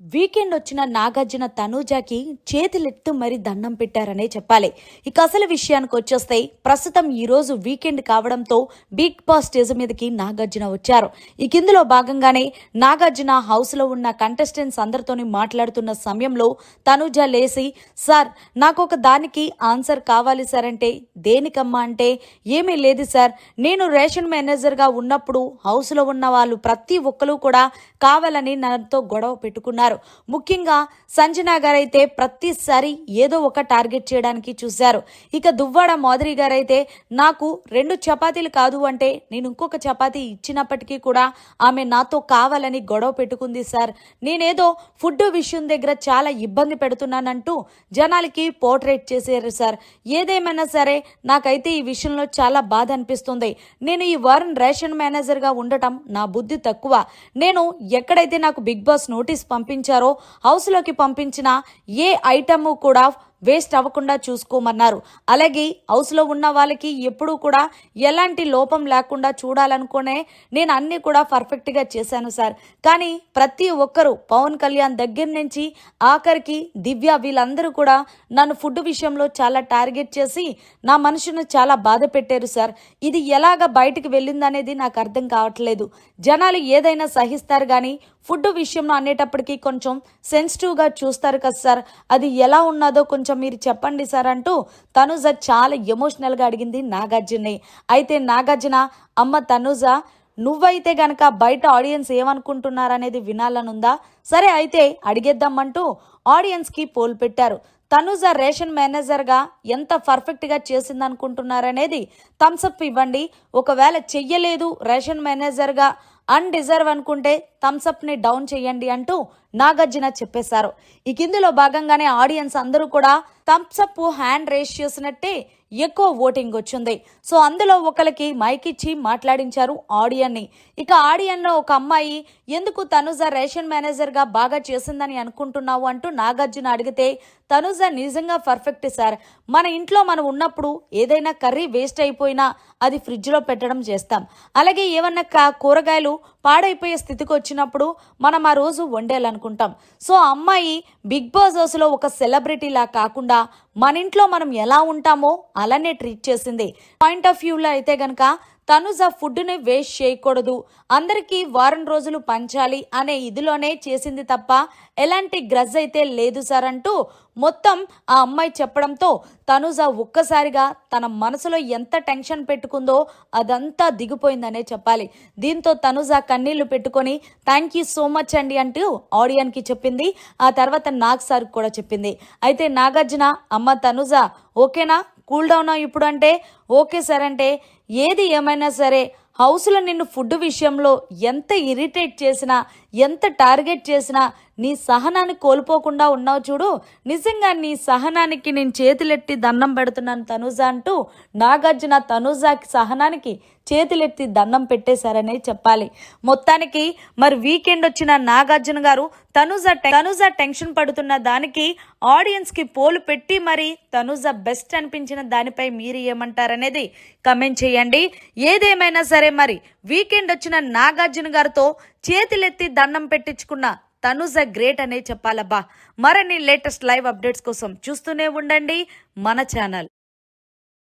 Weekend వచ్చిన నాగార్జున తనూజాకి చేతులెత్తు మరి దండం పెట్టారనే చెప్పాలి. ఇక అసలు విషయానికి వచ్చేస్తే ప్రస్తుతం ఈరోజు వీకెండ్ కావడంతో బిగ్ బాస్ స్టేజ్ మీదకి నాగార్జున వచ్చారు. ఇక ఇందులో భాగంగానే నాగార్జున హౌస్లో ఉన్న కంటెస్టెంట్స్ అందరితోని మాట్లాడుతున్న సమయంలో తనూజ లేసి సార్ నాకు ఒక దానికి ఆన్సర్ కావాలి సార్ అంటే దేనికమ్మా అంటే ఏమీ లేదు సార్. నేను రేషన్ మేనేజర్గా ఉన్నప్పుడు హౌస్లో ఉన్న వాళ్ళు ప్రతి ఒక్కరు కూడా కావాలని నాతో గొడవ పెట్టుకున్నారు. ముఖ్యంగా సంజన గారైతే ప్రతిసారి ఏదో ఒక టార్గెట్ చేయడానికి చూశారు. ఇక దువ్వాడ మాధురి గారైతే నాకు రెండు చపాతీలు కాదు అంటే నేను ఇంకొక చపాతీ ఇచ్చినప్పటికీ కూడా ఆమె నాతో కావాలని గొడవ పెట్టుకుంది సార్. నేనేదో ఫుడ్ విషయం దగ్గర చాలా ఇబ్బంది పెడుతున్నానంటూ జనాలకి పోర్ట్రేట్ చేశారు సార్. ఏదేమైనా సరే నాకైతే ఈ విషయంలో చాలా బాధ అనిపిస్తుంది. నేను ఈ వారం రేషన్ మేనేజర్గా ఉండటం నా బుద్ధి తక్కువ. నేను ఎక్కడైతే నాకు బిగ్ బాస్ నోటీస్ పంపించారో హౌస్లోకి పంపించిన ఏ ఐటమ్ కూడా వేస్ట్ అవ్వకుండా చూసుకోమన్నారు. అలాగే హౌస్లో ఉన్న వాళ్ళకి ఎప్పుడూ కూడా ఎలాంటి లోపం లేకుండా చూడాలనుకునే నేను అన్నీ కూడా పర్ఫెక్ట్గా చేశాను సార్. కానీ ప్రతి ఒక్కరూ పవన్ కళ్యాణ్ దగ్గర నుంచి ఆఖరికి దివ్య వీళ్ళందరూ కూడా నన్ను ఫుడ్ విషయంలో చాలా టార్గెట్ చేసి నా మనసును చాలా బాధ పెట్టారు సార్. ఇది ఎలాగ బయటికి వెళ్ళిందనేది నాకు అర్థం కావట్లేదు. జనాలు ఏదైనా సహిస్తారు కానీ ఫుడ్ విషయంలో అనేటప్పటికీ కొంచెం సెన్సిటివ్గా చూస్తారు కదా సార్. అది ఎలా ఉన్నదో కొంచెం మీరు చెప్పండి సార్ అంటూ తనుజ చాలా ఎమోషనల్గా అడిగింది నాగార్జున్ని. అయితే నాగార్జున అమ్మ తనుజ నువ్వైతే గనక బయట ఆడియన్స్ ఏమనుకుంటున్నారనేది వినాలనుందా? సరే అయితే అడిగేద్దామంటూ ఆడియన్స్కి పోల్ పెట్టారు. తనుజ రేషన్ మేనేజర్గా ఎంత పర్ఫెక్ట్గా చేసిందనుకుంటున్నారనేది థమ్స్అప్ ఇవ్వండి. ఒకవేళ చెయ్యలేదు రేషన్ మేనేజర్గా అన్డిజర్వ్ అనుకుంటే థమ్సప్ని డౌన్ చేయండి అంటూ నాగార్జున చెప్పేశారు. ఇక ఇందులో భాగంగానే ఆడియన్స్ అందరూ కూడా థమ్సప్ హ్యాండ్ రేస్ చేసినట్టే ఎక్కువ ఓటింగ్ వచ్చింది. సో అందులో ఒకరికి మైక్ ఇచ్చి మాట్లాడించారు ఆడియన్ని ఇక ఆడియన్లో ఒక అమ్మాయి ఎందుకు తనుజ రేషన్ మేనేజర్గా బాగా చేసిందని అనుకుంటున్నావు? అంటూ నాగార్జున అడిగితే తనుజ నిజంగా పర్ఫెక్ట్ సార్ మన ఇంట్లో మనం ఉన్నప్పుడు ఏదైనా కర్రీ వేస్ట్ అయిపోయినా అది ఫ్రిడ్జ్లో పెట్టడం చేస్తాం. అలాగే ఏమన్నా కూరగాయలు పాడైపోయే స్థితికి వచ్చినప్పుడు మనం ఆ రోజు వండేయాలనుకుంటాం సో అమ్మాయి బిగ్ బాస్ హౌస్లో ఒక సెలబ్రిటీలా కాకుండా మన ఇంట్లో మనం ఎలా ఉంటామో అలానే ట్రీట్ చేసింది. పాయింట్ ఆఫ్ వ్యూలో అయితే గనక తనుజ ఫుడ్ని వేస్ట్ చేయకూడదు. అందరికీ వారం రోజులు పంచాలి అనే ఇదిలోనే చేసింది తప్ప ఎలాంటి గ్రజ్ అయితే లేదు సార్ అంటూ మొత్తం ఆ అమ్మాయి చెప్పడంతో తనుజ ఒక్కసారిగా తన మనసులో ఎంత టెన్షన్ పెట్టుకుందో అదంతా దిగిపోయిందనే చెప్పాలి. దీంతో తనుజ కన్నీళ్ళు పెట్టుకొని థ్యాంక్ యూ సో మచ్ అండి అంటూ ఆడియన్కి చెప్పింది. ఆ తర్వాత నాగ్ సార్ కూడా చెప్పింది. అయితే నాగార్జున అమ్మ తనుజ ఓకేనా? కూల్ డౌనా ఇప్పుడు అంటే ఓకే సార్ అంటే ఏది ఏమైనా సరే హౌస్లో నిన్ను ఫుడ్ విషయంలో ఎంత ఇరిటేట్ చేసినా ఎంత టార్గెట్ చేసినా నీ సహనాన్ని కోల్పోకుండా ఉన్నావు చూడు. నిజంగా నీ సహనానికి నేను చేతులెట్టి దండం పెడుతున్నాను తనుజ అంటూ నాగార్జున తనుజాకి సహనానికి చేతులెత్తి దండం పెట్టేశారనే చెప్పాలి. మొత్తానికి మరి వీకెండ్ వచ్చిన నాగార్జున గారు తనుజ తనుజ టెన్షన్ పడుతున్న దానికి ఆడియన్స్కి పోలు పెట్టి మరి తనుజ బెస్ట్ అనిపించిన దానిపై మీరు ఏమంటారనేది కమెంట్ చేయండి. ఏదేమైనా సరే మరి వీకెండ్ వచ్చిన నాగార్జున గారితో చేతులెత్తి దండం పెట్టించుకున్న తనుజ గ్రేట్ అనే చెప్పాలబ్బా. మరిన్ని లేటెస్ట్ లైవ్ అప్డేట్స్ కోసం చూస్తూనే ఉండండి మన ఛానల్.